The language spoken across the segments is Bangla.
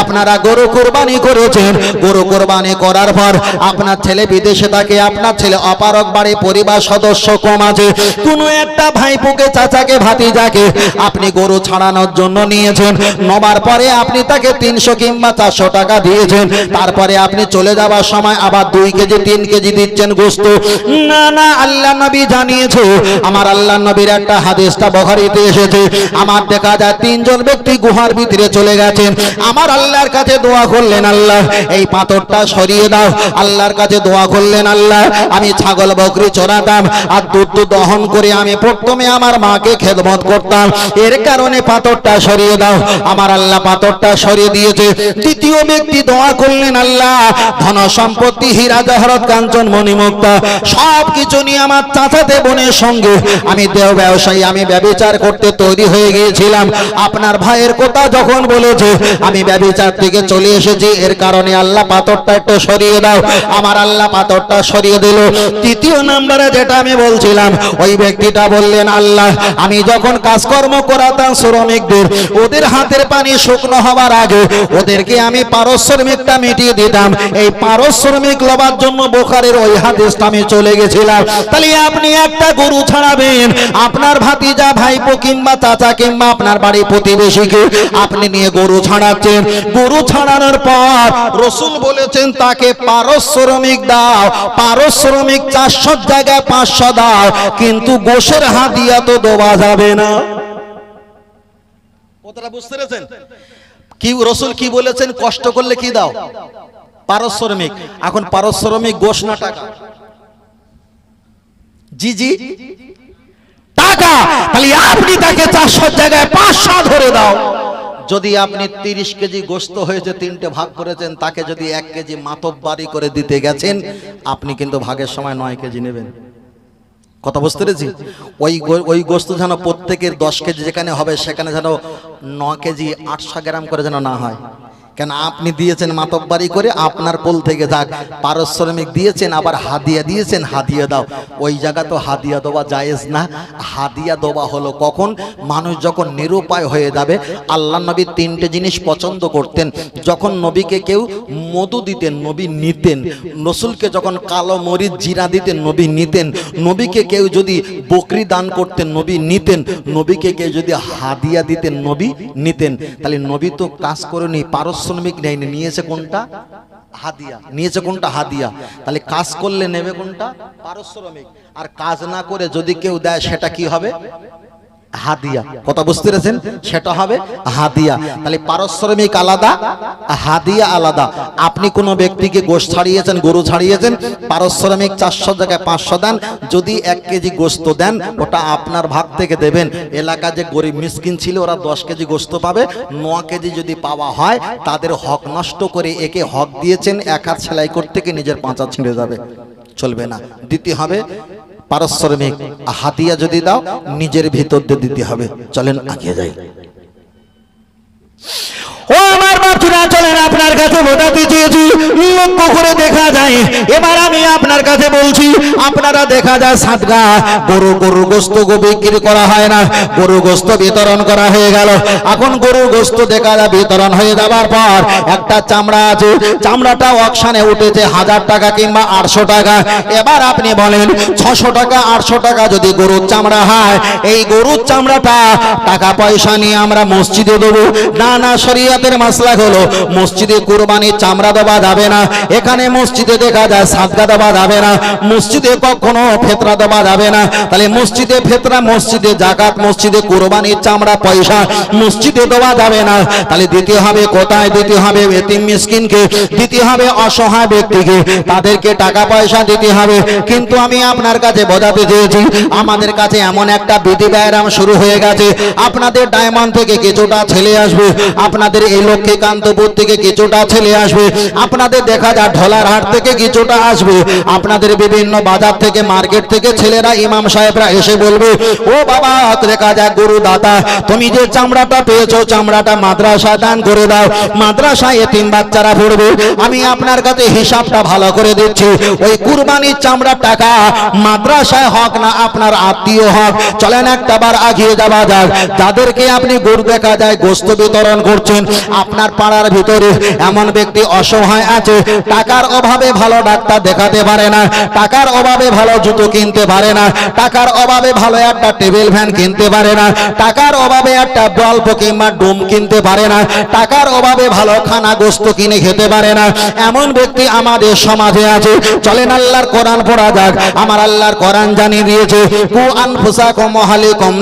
আপনারা গরু কোরবানি করেছেন। গরু কোরবানি করার পর আপনার ছেলে বিদেশে থাকে, আপনার ছেলে অপারক বাড়ি, পরিবার সদস্য কম আছে। কোনো একটা ভাইপোকে, চাচাকে, ভাতিজাকে আপনি গরু ছাড়ানোর জন্য নিয়েছেন। নবার পরে আপনি তাকে তিনশো কিংবা চারশো টাকা দিয়েছেন। তারপরে আপনি চলে যাওয়ার সময় আবার দুই কেজি, তিন কেজি দিচ্ছেন গোস্ত। না না, আল্লাহ নবী জানিয়েছে। আমার আল্লাহ নবীর একটা হাদিসটা বখারিতে এসেছে। আমার দেখা যায় তিনজন ব্যক্তি গুহার ভিতরে চলে গেছেন। আমার আল্লাহর কাছে দোয়া করলেন, আল্লাহ, এই পাথরটা সরিয়ে দাও। আল্লাহর কাছে দোয়া করলেন, আল্লাহ, আমি ছাগল, বকরি চড়াতাম আর দুধ দহন করে আমি প্রথমে আমার মাকে খেদমত করতাম। এর কারণে পাথরটা সরিয়ে দাও। আমার আল্লাহ পাথরটা সরিয়ে দিয়েছে। দ্বিতীয় ব্যক্তি দোয়া করলেন, আল্লাহ, ধন সম্পত্তি, হীরা, জহরত, কাঞ্চন, মণিমুক্তা সব কিছু নিয়ে আমার চাচাতে বোনের সঙ্গে আমি দেহ ব্যবসায়ী, আমি ব্যবচার করতে তৈরি হয়ে গিয়েছিলাম। আপনার ভাইয়ের কথা যখন বলেছে, আমি ব্যবচার থেকে চলে এসেছি। এর কারণে আল্লাহ পাথরটা একটু সরিয়ে দাও। আমার আল্লাহ পাথরটা সরিয়ে দিল। তৃতীয় নাম্বারে যেটা আমি বলছিলাম, ওই ব্যক্তিটা বললেন, আল্লাহ, আমি যখন কাজকর্ম করাতাম শ্রমিকদের, ওদের হাতের পানি শুকনো হওয়ার আগে ওদেরকে আমি পারশ্রমিকটা মিটিয়ে দিতাম। এই পারশ্রমিক লবার জন্য বোখারের ওই হাদিসটা আমি চলে গেছিলাম। তাহলে আপনি একটা গরু ছাড়াবেন। আপনার ভাতিজা, ভাইপো কিংবা চাচা কিংবা আপনার বাড়ি প্রতিবেশীকে আপনি নিয়ে গরু ছাড়াচ্ছেন। গরু ছাড়ানোর পর রসুল বলেছেন, তাকে পারশ্রমিক দাও, পারশ্রমিক চারশো জায়গায় পাঁচশো দাও, কিন্তু গোশের হাতিয়া তো দেওয়া যাবে না। কি রসুল কি বলেছেন, কষ্ট করলে কি দাও? পারশ্রমিক। এখন পারশ্রমিক গোশ না টাকা? জি জি। টাকা! তাহলে আপনি তাকে চারশো জায়গায় পাঁচশো ধরে দাও। যদি আপনি তিরিশ কেজি গোস্ত হয়েছে, তিনটে ভাগ করেছেন, তাকে যদি এক কেজি মাতব বাড়ি করে দিতে গেছেন, আপনি কিন্তু ভাগের সময় নয় কেজি নেবেন। কথা বুঝতে পেরেছি? ওই ওই গোস্ত যেন প্রত্যেকের দশ কেজি যেখানে হবে, সেখানে যেন ন কেজি আটশো গ্রাম করে যেন না হয়। কেন আপনি দিয়েছেন মাতব্বারি করে? আপনার কোল থেকে যাক। পারশ্রমিক দিয়েছেন, আবার হাদিয়া দিয়েছেন, হাদিয়া দাও। ওই জায়গা তো হাদিয়া দেওয়া জায়েজ না। হাদিয়া দেওয়া হলো কখন? মানুষ যখন নিরুপায় হয়ে যাবে, আল্লাহ নবী তিনটে জিনিস পছন্দ করতেন। যখন নবীকে কেউ মধু দিতেন, নবী নিতেন। নসুলকে যখন কালো মরিচ, জিরা দিতেন, নবী নিতেন। নবীকে কেউ যদি বকরি দান করতেন, নবী নিতেন। নবীকে কেউ যদি হাদিয়া দিতেন, নবী নিতেন। তাহলে নবী তো কাজ করেনি পারশ্রমিক নেয়নি, নিয়েছে কোনটা? হাদিয়া। নিয়েছে কোনটা? হাদিয়া। তাহলে কাজ করলে নেবে কোনটা? পারিশ্রমিক আর কাজ না করে যদি কেউ দেয়, সেটা কি হবে? হাদিয়া। কথা বুঝতে পেরেছেন? সেটা হবে হাদিয়া। তাহলে পারশ্রমিক আলাদা, হাদিয়া আলাদা। আপনি কোনো ব্যক্তিকে গোশ ছাড়িয়েছেন, গরু ছাড়িয়েছেন পারশ্রমিক চারশো জায়গায় পাঁচশো দেন, যদি এক কেজি গোস্ত দেন, ওটা আপনার ভাগ থেকে দেবেন। এলাকা যে গরিব মিসকিন ছিল, ওরা দশ কেজি গোস্ত পাবে। ন কেজি যদি পাওয়া হয়, তাদের হক নষ্ট করে একে হক দিয়েছেন, এক হাত সেলাই করতে গিয়ে নিজের পাঁচা ছিঁড়ে যাবে। চলবে না। দিতে হবে পারশ্রমিক হাতিয়া যদি দাও নিজের ভিতর দিয়ে দিতে হবে। চলেন আগে যাই। আমার চলেন আপনার কাছে লক্ষ্য করে দেখা যায়, এবার আমি আপনার কাছে বলছি, আপনারা দেখা যায় গরু গরু গোস্ত বিক্রি করা হয় না গরু গোস্ত বিতরণ করা হয়ে গেল। এখন গরু গোস্ত দেখা যায় বিতরণ হয়ে যাবার পর একটা চামড়া আছে, চামড়াটা অকশানে উঠেছে হাজার টাকা কিংবা আটশো টাকা। এবার আপনি বলেন, ছশো টাকা, আটশো টাকা যদি গরুর চামড়া হয়, এই গরুর চামড়াটা টাকা পয়সা নিয়ে আমরা মসজিদে দেবো, না না, শরীয়তের মাসলা হলো, মসজিদে কুরবানির চামড়া দেওয়া যাবে না, এখানে মসজিদে দেখা যায় সাদগা দেওয়া যাবে না, মসজিদে কখনো ফেতরা দেওয়া যাবে না। তাহলে মসজিদে ফেতরা, মসজিদে জাকাত, মসজিদে কুরবানির চামড়া, পয়সা মসজিদে দেওয়া যাবে না। তাহলে দিতে হবে কোথায়? দিতে হবে এতিম মিসকিনকে, দিতে হবে অসহায় ব্যক্তিকে। তাদেরকে টাকা, পয়সা দিতে হবে। কিন্তু আমি আপনার কাছে বোঝাতে চেয়েছি, আমাদের কাছে এমন একটা বিধি ব্যায়াম শুরু হয়ে গেছে। আপনাদের ডায়মন্ড থেকে কিছুটা ছেলে আসবে, আপনাদের এই লক্ষ্মীকান্তপুর থেকে কিছুটা ছেলে আসবে। আপনাদের দেখা যায় ঢলার হাট থেকে কিছুটা আসবে। আপনাদের বিভিন্ন বাজার থেকে, মার্কেট থেকে ছেলেরা, ইমাম সাহেবরা এসে বলবে, ও বাবা দেখা যায় গুরু দাতা তুমি যে চামড়াটা পেয়েছ, চামড়াটা মাদ্রাসা দান করে দাও। মাদ্রাসায় এতিম বাচ্চারা পড়বে। আমি আপনার কাছে হিসাবটা ভালো করে দিচ্ছি। ওই কুরবানির চামড়ার টাকা মাদ্রাসায় হক না আপনার আত্মীয় হক। চলেন একটা বার আগিয়ে যাওয়া যাক। যাদেরকে আপনি গরু দেখা যায় গোস্ত বিতরণ করছেন আপনার পাড়ার ভিতরে এমন ব্যক্তি অসহায় আছে, টাকার অভাবে ভালো ডাক্তার দেখাতে পারে না, টাকার অভাবে ভালো জুতো কিনতে পারে না, টাকার অভাবে ভালো একটা টেবিল ফ্যান কিনতে পারে না, টাকার অভাবে একটা গল্প কিংবা ডুম কিনতে পারে না, টাকার অভাবে ভালো খানা গোস্ত কিনে খেতে পারে না। এমন ব্যক্তি আমাদের সমাজে আছে, চলেন আল্লাহর কোরআন পড়া যাক, আমার আল্লাহর কোরআন জানিয়ে দিয়েছে কু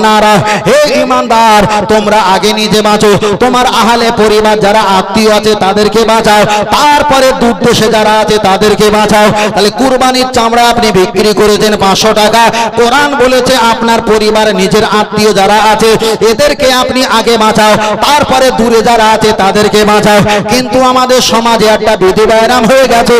নারা, হে ইমানদার তোমরা আগে নিজে বাঁচো, তোমার আহলে পরিবার যারা আত্মীয় আছে তাদেরকে বাঁচাও। তারপরে দূর দেশে যারা আছে তাদেরকে বাঁচাও। তাহলে কুরবানির চামড়া আপনি বিক্রি করেছেন পাঁচশো টাকা। কোরআন বলেছে, আপনার পরিবার, নিজের আত্মীয় যারা আছে, এদেরকে আপনি আগে বাঁচাও। তারপরে দূরে যারা আছে তাদেরকে বাঁচাও। কিন্তু আমাদের সমাজে একটা বিধি ব্যায়াম হয়ে গেছে।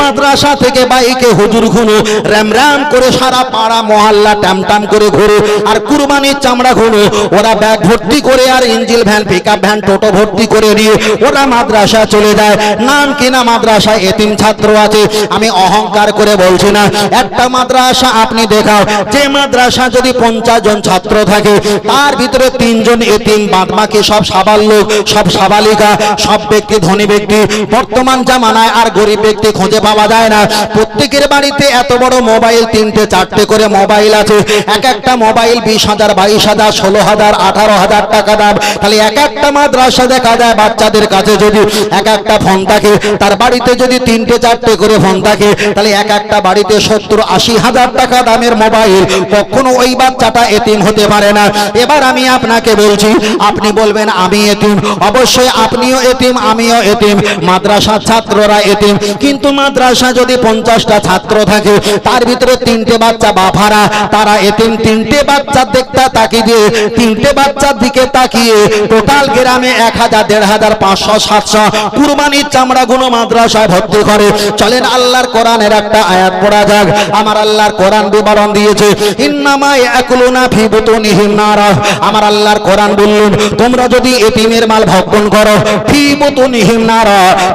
মাদ্রাসা থেকে বাইকে হুজুর ঘুনো র্যাম র্যাম করে সারা পাড়া মহল্লা ট্যাম করে ঘুরে, আর কুরবানির চামড়া ঘুনো ওরা ব্যাগ ভর্তি করে আর ইঞ্জিল ভ্যান পিক ভ্যান, টোটো ভর্তি করে নিয়ে ওরা মাদ্রাসা চলে যায়। নাম কিনা মাদ্রাসায় এতিম ছাত্র আছে, আমি অহংকার করে বলছি না। একটা মাদ্রাসা আপনি দেখাও, যে মাদ্রাসা যদি পঞ্চাশ জন ছাত্র থাকে, তার ভিতরে তিনজন এতিম বাদমাকে সব সাবাল লোক, সব সাবালিকা, সব ব্যক্তি, ধনী ব্যক্তি। বর্তমান জামানায় আর গরিব ব্যক্তি খুঁজে পাওয়া যায় না। প্রত্যেকের বাড়িতে এত বড় মোবাইল, তিনটে, চারটে করে মোবাইল আছে। এক একটা মোবাইল বিশ হাজার, বাইশ হাজার, ষোলো হাজার, আঠারো হাজার টাকা দাম। তাহলে এক একটা মাদ্রাসা দেখা যায় বাচ্চাদের কাছে যদি এক একটা ফোন থাকে, তার বাড়িতে যদি তিনটে, চারটে করে ফোন থাকে, তাহলে এক একটা বাড়িতে সত্তর, আশি হাজার টাকা দামের মোবাইল কখনো ওই বাচ্চাটা এতিম হতে পারে না। এবার আমি আপনাকে বলছি, আপনি বলবেন, আমি এতিম। অবশ্যই আপনিও এতিম, আমিও এতিম। মাদ্রাসার ছাত্ররা এতিম। কিন্তু মাদ্রাসা যদি পঞ্চাশটা ছাত্র থাকে, তার ভিতরে তিনটে বাচ্চা বাফারা, তারা এতিম। তিনটে বাচ্চার দেখতে তাকিয়ে, তিনটে বাচ্চার দিকে তাকিয়ে, টোটাল গ্রামে এক হাজার, দেড় হাজার পাঁচশো, সাতশো, কুরবানির চামড়া গুলো মাদ্রাসায় ভর্তি করে। চলেন, আল্লাহর কোরআনের একটা আয়াত পড়া যাক। আমার আল্লাহর কোরআন বিবরণ দিয়েছে আমার আল্লাহর কোরআন বললেন, তোমরা যদি মাল ভক্ষণ করো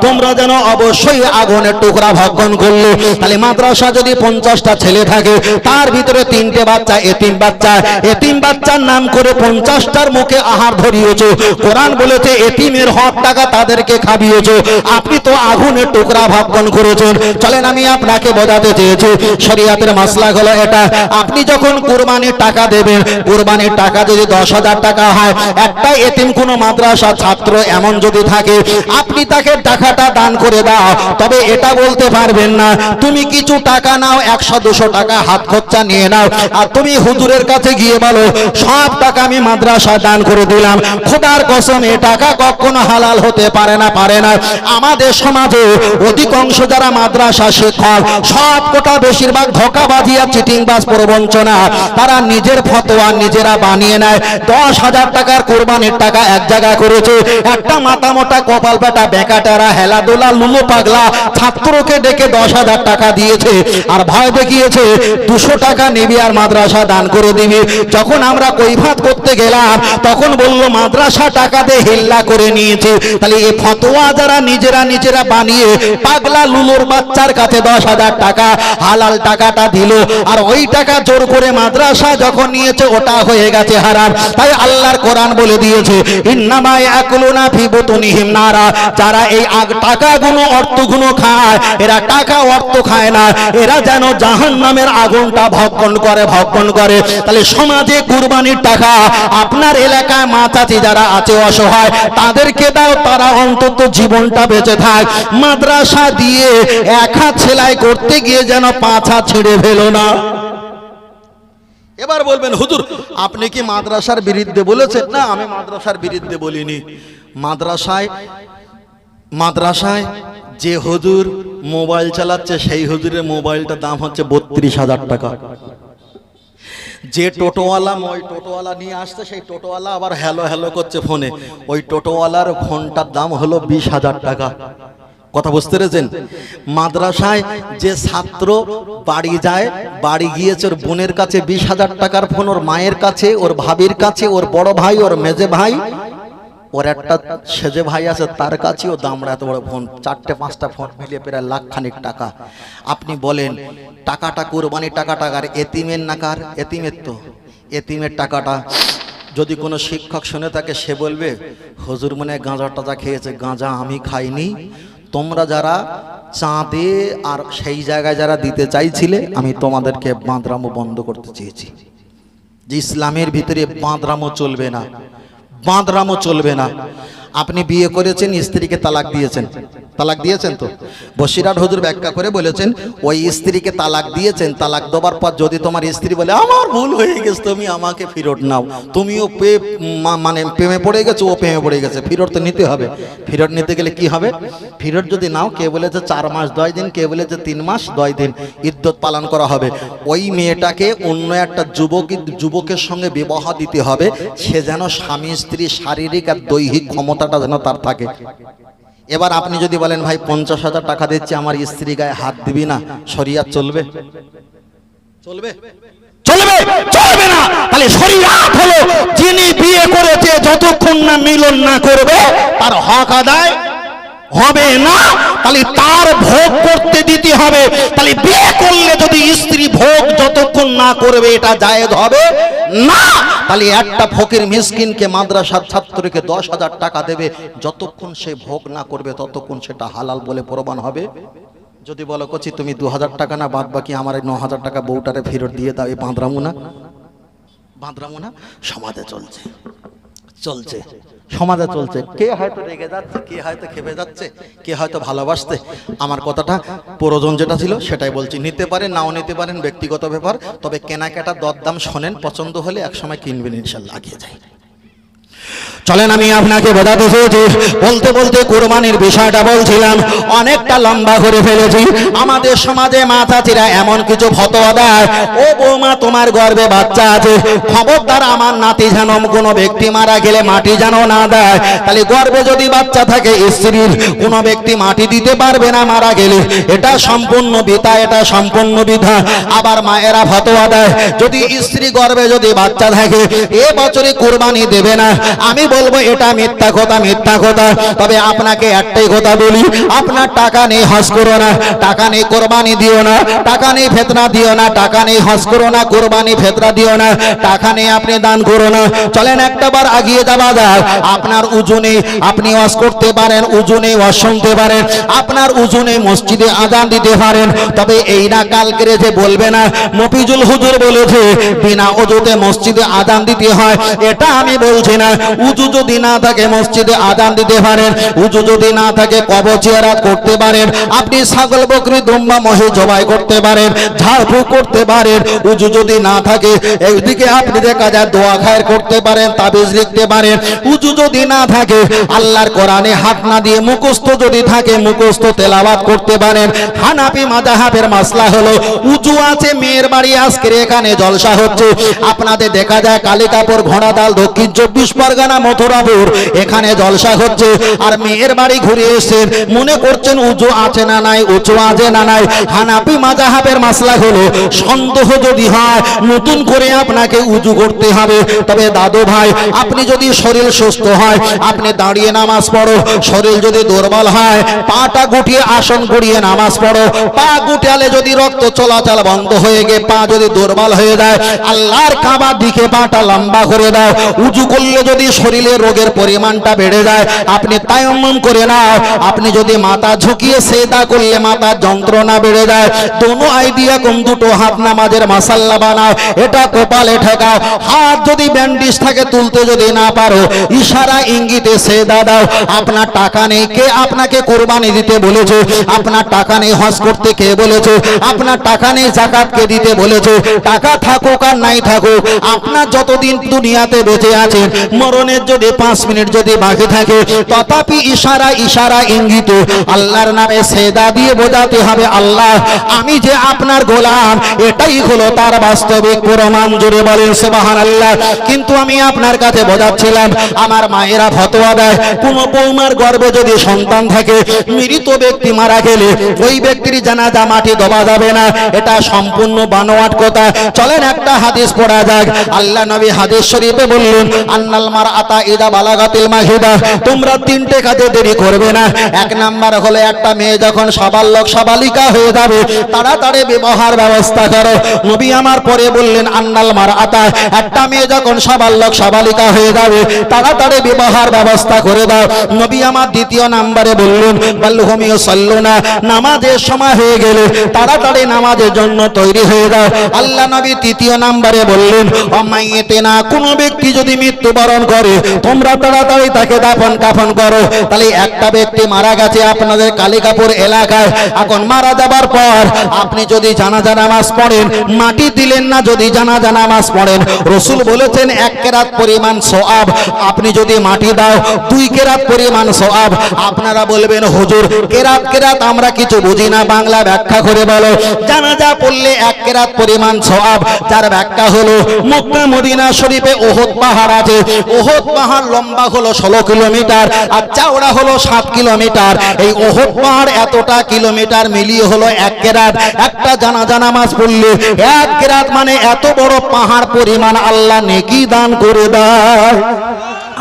তোমরা যেন অবশ্যই আগুনের টুকরা ভক্ষণ করলে। তাহলে মাদ্রাসা যদি পঞ্চাশটা ছেলে থাকে, তার ভিতরে তিনটে বাচ্চা, এতিম বাচ্চা। এতিম বাচ্চার নাম করে পঞ্চাশটার মুখে আহার ধরিয়েছো। কোরআন বলেছে, এতিমের হক টাকা তাদেরকে খাবিয়েছো। আপনি তো আগুনের টুকরা ভক্ষণ করেছেন। চলেন আমি আপনাকে বোঝাতে চেয়েছি, শরিয়াতের মাসলা হলো এটা। আপনি যখন কুরবানির টাকা দেবেন, কুরবানির টাকা যদি দশ হাজার টাকা হয়, একটা এতিম কোনো মাদ্রাসা ছাত্র এমন যদি থাকে, আপনি তাকে টাকাটা দান করে দাও। তবে এটা বলতে পারবেন না, তুমি কিছু টাকা নাও, একশো, দুশো টাকা হাত খরচা নিয়ে নাও। আর তুমি হুজুরের কাছে গিয়ে বলো, সব টাকা আমি মাদ্রাসা দান করে দিলাম। খোদার কসম এ টাকা কখনো হালাল হতে পারে না পারে না। আমাদের সমাজে অধিকাংশ যারা মাদ্রাসা শিক্ষক, সব কোটা বেশিরভাগ ধোকাবাজি আর চিটিংবাজ প্রবঞ্চনা। তারা নিজের ফতোয়া নিজেরা বানিয়ে নেয়। দশ হাজার টাকার কোরবানির টাকা এক জায়গা করেছে। একটা মাথা মোটা কপাল পেটা বেকাটারা হেলাদোলা লুলো পাগলা ছাত্রকে ডেকে দশ হাজার টাকা দিয়েছে। আর ভয় দেখিয়েছে, দুশো টাকা নিবি আর মাদ্রাসা দান করে দিবি। যখন আমরা কৈফাত করতে গেলাম, তখন বলল, মাদ্রাসা টাকা দিয়ে হিল্লা করে নিয়েছে তাহলে এই ফতোয়া যারা নিজেরা নিজেরা বানিয়ে পাগলা লুলোর বাচ্চার কাছে দশ হাজার টাকা, হালাল টাকাটা দিল, আর ওই টাকা জোর করে মাদ্রাসা যখন নিয়েছে, ওটা হয়ে গেছে হারাম। তাই আল্লাহর কোরআন বলে দিয়েছে, ইন্নামা ইয়াকুলুনা ফি নারা। যারা এই টাকাগুলো, অর্থগুলো খায়, এরা টাকা, অর্থ খায় না। এরা যেন জাহান নামের আগুনটা ভক্ষণ করে ভক্ষণ করে। তাহলে সমাজে কুরবানির টাকা, আপনার এলাকায় মা চাচি যারা আছে অসহায়, তাদেরকে দাও, তারা অন্তত জীবনটা বেঁচে থাক। মাদ্রাসা দিয়ে এক হাত সেলাই করতে গিয়ে যেন পাঁচ হাত ছেড়ে ফেলো না। এবার বলবেন, হুজুর, আপনি কি মাদ্রাসার বিরুদ্ধে বলেছেন? না, আমি মাদ্রাসার বিরুদ্ধে বলিনি। মাদ্রাসায় মাদ্রাসায় যে হুজুর মোবাইল চালাচ্ছে, সেই হুজুরের মোবাইলটার দাম হচ্ছে বত্রিশ হাজার টাকা। যে টোটোওয়ালা ওই টোটোওয়ালা নিয়ে আসছে সেই টোটোওয়ালা আবার হ্যালো হ্যালো করছে ফোনে। ওই টোটোওয়ালার ঘণ্টার দাম হলো বিশ হাজার টাকা। কথা বুঝতে পেরেছেন? মাদ্রাসায় যে ছাত্র বাড়ি যায় বাড়ি গিয়েছে ওর বোনের কাছে বিশ হাজার টাকার ফোন ওর মায়ের কাছে ওর ভাবির কাছে ওর বড় ভাই ওর মেজে ভাই ওর একটা সেজে ভাই আছে, তার কাছেও দামড়া এত বড় ফোন, চারটে, পাঁচটা ফোন মিলিয়ে প্রায় লাখখানিক টাকা। আপনি বলেন, টাকাটা কোরবানি টাকা টাকার এতিমের নাকার এতিমের তো। এতিমের টাকাটা, যদি কোনো শিক্ষক শুনে থাকে, সে বলবে, হুজুর মনে গাঁজা টাজা খেয়েছে, গাঁজা আমি খাইনি। তোমরা যারা চাঁদে আর সেই জায়গায় যারা দিতে চাইছিলে, আমি তোমাদেরকে বাঁদরামো বন্ধ করতে চেয়েছি। যে ইসলামের ভিতরে বাঁদরামো চলবে না। বাঁদরামো চলবে না। আপনি বিয়ে করেছেন, স্ত্রীকে তালাক দিয়েছেন। তালাক দিয়েছেন তো? বসিরাট হুজুর ব্যাখ্যা করে বলেছেন, ওই স্ত্রীকে তালাক দিয়েছেন, তালাক দেওয়ার পর যদি তোমার স্ত্রী বলে, আমার ভুল হয়ে গেছে, তুমি আমাকে ফেরত নাও। তুমিও পে মানে প্রেমে পড়ে গেছো, ও প্রেমে পড়ে গেছে। ফেরত তো নিতে হবে। ফেরত নিতে গেলে কি হবে? ফেরত যদি নাও, কে বলেছে চার মাস, দশ দিন, কে বলেছে তিন মাস, দশ দিন। ইদ্যত পালন করা হবে। ওই মেয়েটাকে অন্য একটা যুবক, যুবকের সঙ্গে বিবাহ দিতে হবে। সে যেন স্বামী, স্ত্রী, শারীরিক আর দৈহিক ক্ষমতাটা যেন তার থাকে। এবার আপনি যদি বলেন, ভাই, পঞ্চাশ হাজার টাকা দিচ্ছি, আমার স্ত্রী গায়ে হাত দিবি না, শরিয়াত চলবে? চলবে। চলবে চলবে না। তাহলে শরিয়াত হলো যিনি বিয়ে করেছে, যতক্ষণ না মিলন না করবে, তার হক আদায় হবে না। তাহলে তার ভোগ করতে দিতে হবে। তাহলে বিয়ে করলে যদি স্ত্রী ভোগ যতক্ষণ না করবে, এটা জায়েজ হবে না। তাহলে একটা ফকির মিসকিনকে মাদ্রাসার ছাত্রকে দশ হাজার টাকা দেবে, যতক্ষণ সে ভোগ না করবে ততক্ষণ সেটা হালাল বলে প্রমাণ হবে। যদি বলো, কচি, তুমি দু হাজার টাকা না, বাদ বাকি আমার এই ন হাজার টাকা বউটারে ফেরত দিয়ে দাও, এই বাঁদরামু না সমাজে চলছে। চলছে। সমাজে চলছে। কে হয়তো রেগে যাচ্ছে কে হয়তো খেপে যাচ্ছে কে হয়তো ভালোবাসতে আমার কথাটা প্রয়োজন যেটা ছিল সেটাই বলছি। নিতে পারেন নাও নিতে পারেন ব্যক্তিগত ব্যাপার। তবে কেনাকাটা দরদাম শোনেন পছন্দ হলে একসময় কিনবেন ইনশাল্লাহ আগিয়ে যায় চলেন আমি আপনাকে বোঝাতে চেয়েছি। বলতে বলতে কোরবানির বিষয়টা বলছিলাম। অনেকটা লম্বা করে ফেলেছি। আমাদের সমাজে মা চাচিরা এমন কিছু ফতোয়া দেয়, ও বৌমা, তোমার গর্বে বাচ্চা আছে। খবরদার, আমার নাতি যেন কোনো ব্যক্তি মারা গেলে মাটি যেন না দেয়। তাহলে গর্বে যদি বাচ্চা থাকে, স্ত্রীর কোনো ব্যক্তি মাটি দিতে পারবে না মারা গেলে। এটা সম্পূর্ণ বিতা এটা সম্পূর্ণ বিধা। আবার মায়েরা ফতোয়া দেয়, যদি স্ত্রী গর্বে যদি বাচ্চা থাকে, এ বছরে কোরবানি দেবে না। আমি বলব, এটা মিথ্যা কথা মিথ্যা কথা। তবে আপনাকে একটাই কথা বলি, আপনার টাকা নেই হজ করো না। টাকা নেই, কোরবানি দিও না। টাকা নেই, ফেতনা দিও না। টাকা নেই হজ করো না, কোরবানি ফেতরা দিও না। টাকা নেই, আপনি দান করো না। চলেন একটা বার আগিয়ে যাওয়া যাক। আপনার উজুনে আপনি ওয়াজ করতে পারেন, উজুনে ওয়াজ শুনতে পারেন। আপনার উজুনে মসজিদে আজান দিতে পারেন। তবে এই না কালকে যে বলবে না মফিজুল হুজুর বলেছে, বিনা অজুতে মসজিদে আজান দিতে হয়। এটা আমি বলছি না। উজু যদি না থাকে মসজিদে আজান দিতে পারেন, উজু যদি না থাকে কবচিয়ারাত করতে পারেন, আপনি ছাগল, বকরি, দুম্বা, মহে জবাই করতে পারেন ঝাড়ফুঁক করতে পারেন, উজু যদি না থাকে এইদিকে আপনি দেখা যায় দোয়া খায়ের করতে পারেন, তাবিজ লিখতে পারেন, উজু যদি না থাকে, আল্লাহর কোরআনে হাত না দিয়ে মুখস্থ যদি থাকে, মুখস্থ তেলাবাদ করতে পারেন। হানাপি মাজাহাবের মাসলা হলো, উজু আছে, মেয়ের বাড়ি আজকের এখানে জলসা হচ্ছে, আপনাদের দেখা যায় কালিকাপুর, ঘোড়াদাল, দক্ষিণ চব্বিশ পরগনা মথুরাপুর। এখানে জলসা হচ্ছে। আর মেয়ের বাড়ি ঘুরে এসেছেন মনে করছেন উজু আছে না নাই, উঁচু আছে না নাই। হানাপি মাজাহাবের মাসলা হলো, সন্দেহ যদি হয়, নতুন করে আপনাকে উজু করতে হবে। তবে দাদু ভাই, আপনি যদি শরীর সুস্থ হয়, আপনি দাঁড়িয়ে নামাজ পড়ো। শরীর যদি দুর্বল হয়, পাটা গুটিয়ে আসন গড়িয়ে নামাজ পড়ো। পা গুটালে যদি রক্ত চলাচল বন্ধ হয়ে গিয়ে পা যদি দুর্বল হয়ে যায়, আল্লাহর কাবার দিকে পাটা লম্বা করে দাও। উজু করলে যদি শরীরে রোগের পরিমাণটা বেড়ে যায়। আপনি তায়াম্মুম করে নাও। আপনি যদি মাথা ঝুঁকিয়ে সেদা করলে মাথার যন্ত্রণা বেড়ে যায়। দোনো আইডিয়া কম দুটো হাত নামাজের মাসাল্লা বানাও। এটা কপালে ঠেকাও। হাত যদি ব্যান্ডিজ থাকে তুলতে যদি না পারো, ইশারা ইঙ্গিতে সেদা দাও। আপনার টাকা নেই। কে আপনাকে কোরবানি দিতে বলেছে? আপনার টাকা নেই হজ করতে কে বলেছে? আপনার টাকা নেই জাকাত কে দিতে বলেছে? টাকা থাকুক আর নাই থাকুক, আপনার যতদিন দুনিয়াতে বেঁচে আছেন, মরণের যদি পাঁচ মিনিট যদি বাকি থাকে, তথাপি ইশারা ইশারা ইঙ্গিত। আল্লাহর নামে সেদা দিয়ে বোঝাতে হবে, আল্লাহ, আমি যে আপনার গোলাম, এটাই হলো তার বাস্তবিক প্রমাণ। জুড়ে বলেন সুবাহান আল্লাহ কিন্তু আমি আপনার কাছে বোঝাচ্ছিলাম, আমার মায়েরা ফতোয়া দেয়, কোন বৌমার গর্ভে যদি সন্তান থাকে, মৃত ব্যক্তি মারা গেলে ওই ব্যক্তির জানাজা মাটি দবা যাবে না। এটা সম্পূর্ণ বানোয়াট কথা। চলেন একটা হাদিস পড়া যাক। আল্লাহ নবী হাদিস শরীফে বললেন, আন্নাল মার আতা ইদা বালাগাতিল মাহিদা। তোমরা তিনটে কাজে দেরি করবে না। এক নাম্বার হলো একটা মেয়ে যখন সাবালক সাবালিকা হয়ে যাবে, তাড়াতাড়ি বিবাহের ব্যবস্থা করো। নবী আমার পরে বললেন, আন্নাল মার একটা মেয়ে যখন সাবালক সাবালিকা হয়ে যাবে, তাড়াতাড়ি বিবাহের ব্যবস্থা করে দাও। নবী আমার দ্বিতীয় নাম্বারে বললেন বাল্লুহমিও সল্লো না নামাজের সময় হয়ে গেলে তাড়াতাড়ি নামাজের জন্য তৈরি হয়ে যাও। আল্লাহ নবী তৃতীয় নাম্বারে বললেন অমাইয়েতে না কোনো ব্যক্তি যদি মৃত্যুবরণ করে তোমরা তাড়াতাড়ি তাকে দাফন কাফন করো। তাহলে একটা ব্যক্তি মারা গেছে আপনাদের কালিকাপুর এলাকায়। এখন মারা যাবার পর আপনি যদি জানাজা নামাজ পড়েন, মাটি দিলেন না যদি জানাজা নামাজ পড়েন। রসুল বলেছেন, এক কেরাত পরিমাণ সোয়াব। আপনি যদি মাটি দাও, দুই কেরাত পরিমাণ সোয়াব। আপনারা বলবেন, হুজুর, কেরাত কেরাত আমরা কিছু বুঝি না। বাংলা ব্যাখ্যা করে বলো। জানাজা পড়লে এক কেরাত পরিমাণ সোয়াব। যার ব্যাখ্যা হলো, মক্কা মদিনা শরীফে ওহদ পাহাড় আছে। ওহদ পাহাড় লম্বা হলো ষোলো কিলোমিটার আর চওড়া হলো সাত কিলোমিটার। এই ওহদ পাহাড় এতটা কিলোমিটার মিলিয়ে হলো এক কেরাত। একটা জানা জানা মাছ পড়লে এক কেরাত মানে এত বড় পাহাড় পরিমাণ আল্লাহ নেকি দান করে দেয়।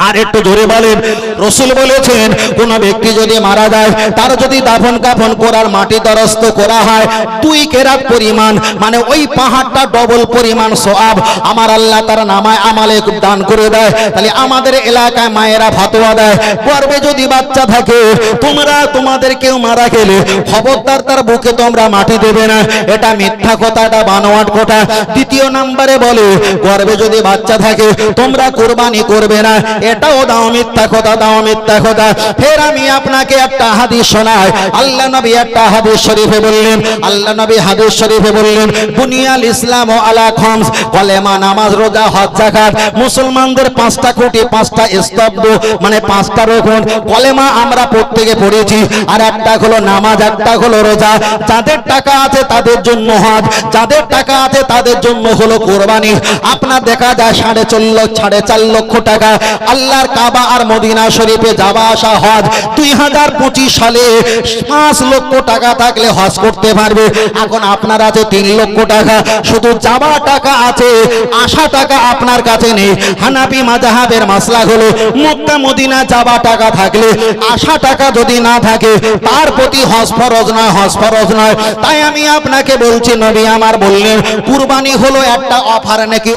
আর একটু ধরে বলেন রসুল বলেছেন, কোন ব্যক্তি যদি মারা যায়, তার যদি দাফন কাফন করার মাটি দরস্ত করা হয়, দুই কেরাত পরিমাণ মানে ওই পাহাড়টা ডবল পরিমাণ সোয়াব, আমার আল্লাহ তার নামায় আমালে দান করে দেয়। তাহলে আমাদের এলাকায় মায়েরা ফাতোয়া দেয়, গর্বে যদি বাচ্চা থাকে, তোমরা তোমাদের কেউ মারা গেলে, খবরদার তার বুকে তোমরা মাটি দেবে না। এটা মিথ্যা কথা, এটা বানোয়াট কথা। দ্বিতীয় নাম্বারে বলে, গর্বে যদি বাচ্চা থাকে, তোমরা কোরবানি করবে না। এটাও দাও মিথ্যা কথা, দাও মুসলমানদের পাঁচটা কোটি, পাঁচটা স্তব্ধ মানে পাঁচটা কলেমা আমরা প্রত্যেকে পড়েছি, আর একটা হলো নামাজ, একটা হলো রোজা। যাদের টাকা আছে তাদের জন্য হজ, যাদের টাকা আছে তাদের জন্য হলো কোরবানি। আপনার দেখা যায় সাড়ে লক্ষ সাড়ে চার লক্ষ টাকা। আল্লাহর কাবা আর মদিনা শরীফে যাওয়া আসা হজ। দুই হাজার পঁচিশ সালে পাঁচ লক্ষ টাকা থাকলে হজ করতে পারবে। এখন আপনার আছে তিন লক্ষ টাকা। শুধু যাওয়া টাকা আছে, আসা টাকা আপনার কাছে নেই। হানাপি মাজাহাবের মাসলা হলো মক্কা মদিনা যাওয়া টাকা থাকলে, আসা টাকা যদি না থাকে, তার প্রতি হজ ফরজ নয়, হজ ফরজ নয়। তাই আমি আপনাকে বলছি, নবী আমার বললেন, কুরবানি হলো একটা অফার নাকি